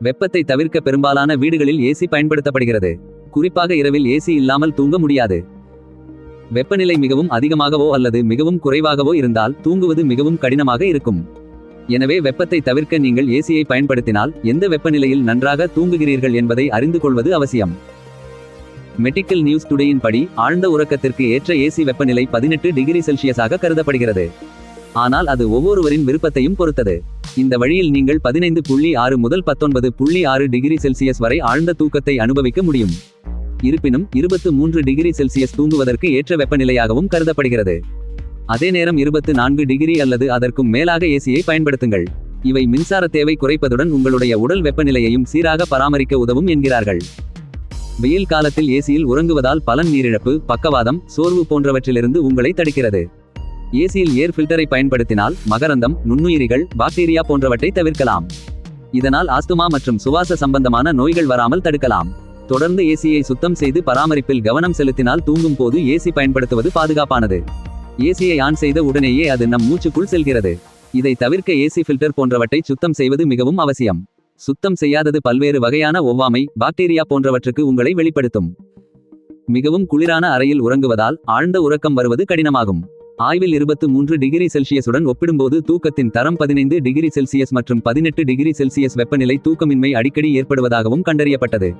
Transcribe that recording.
வெப்பத்தை தவிர்க்க பெரும்பாலான வீடுகளில் ஏசி பயன்படுத்தப்படுகிறது. குறிப்பாக இரவில் ஏசி இல்லாமல் தூங்க முடியாது. வெப்பநிலை மிகவும் அதிகமாகவோ அல்லது மிகவும் குறைவாகவோ இருந்தால் தூங்குவது மிகவும் கடினமாக இருக்கும். எனவே வெப்பத்தை தவிர்க்க நீங்கள் ஏசியை பயன்படுத்தினால் எந்த வெப்பநிலையில் நன்றாக தூங்குகிறீர்கள் என்பதை அறிந்து கொள்வது அவசியம். மெடிக்கல் நியூஸ் டுடேயின் படி ஆழ்ந்த உறக்கத்திற்கு ஏற்ற ஏசி வெப்பநிலை பதினெட்டு டிகிரி செல்சியஸாக கருதப்படுகிறது. ஆனால் அது ஒவ்வொருவரின் விருப்பத்தையும் பொறுத்தது. இந்த வழியில் நீங்கள் பதினைந்து புள்ளி ஆறு முதல் பத்தொன்பது புள்ளி ஆறு டிகிரி செல்சியஸ் வரை ஆழ்ந்த தூக்கத்தை அனுபவிக்க முடியும். இருப்பினும் இருபத்து மூன்று டிகிரி செல்சியஸ் தூங்குவதற்கு ஏற்ற வெப்பநிலையாகவும் கருதப்படுகிறது. அதே நேரம் இருபத்து நான்கு டிகிரி அல்லது அதற்கும் மேலாக ஏசியை பயன்படுத்துங்கள். இவை மின்சார தேவை குறைப்பதுடன் உங்களுடைய உடல் வெப்பநிலையையும் சீராக பராமரிக்க உதவும் என்கிறார்கள். வெயில் காலத்தில் ஏசியில் உறங்குவதால் பலன் நீரிழப்பு பக்கவாதம் சோர்வு போன்றவற்றிலிருந்து உங்களை தடுக்கிறது. ஏசியில் ஏர் ஃபில்டரை பயன்படுத்தினால் மகரந்தம் நுண்ணுயிரிகள் பாக்டீரியா போன்றவற்றை தவிர்க்கலாம். இதனால் ஆஸ்துமா மற்றும் சுவாச சம்பந்தமான நோய்கள் வராமல் தடுக்கலாம். தொடர்ந்து ஏசியை சுத்தம் செய்து பராமரிப்பில் கவனம் செலுத்தினால் தூங்கும் போது ஏசி பயன்படுத்துவது பாதுகாப்பானது. ஏசியை ஆன் செய்த உடனேயே அது நம் மூச்சுக்குள் செல்கிறது. இதை தவிர்க்க ஏசி ஃபில்டர் போன்றவற்றை சுத்தம் செய்வது மிகவும் அவசியம். சுத்தம் செய்யாதது பல்வேறு வகையான ஒவ்வாமை பாக்டீரியா போன்றவற்றுக்கு உங்களை வெளிப்படுத்தும். மிகவும் குளிரான அறையில் உறங்குவதால் ஆழ்ந்த உறக்கம் வருவது கடினமாகும். ஆய்வில் இருபத்து மூன்று டிகிரி செல்சியஸுடன் ஒப்பிடும்போது தூக்கத்தின் தரம் பதினைந்து டிகிரி செல்சியஸ் மற்றும் பதினெட்டு டிகிரி செல்சியஸ் வெப்பநிலை தூக்கமின்மை அடிக்கடி ஏற்படுவதாகவும் கண்டறியப்பட்டது.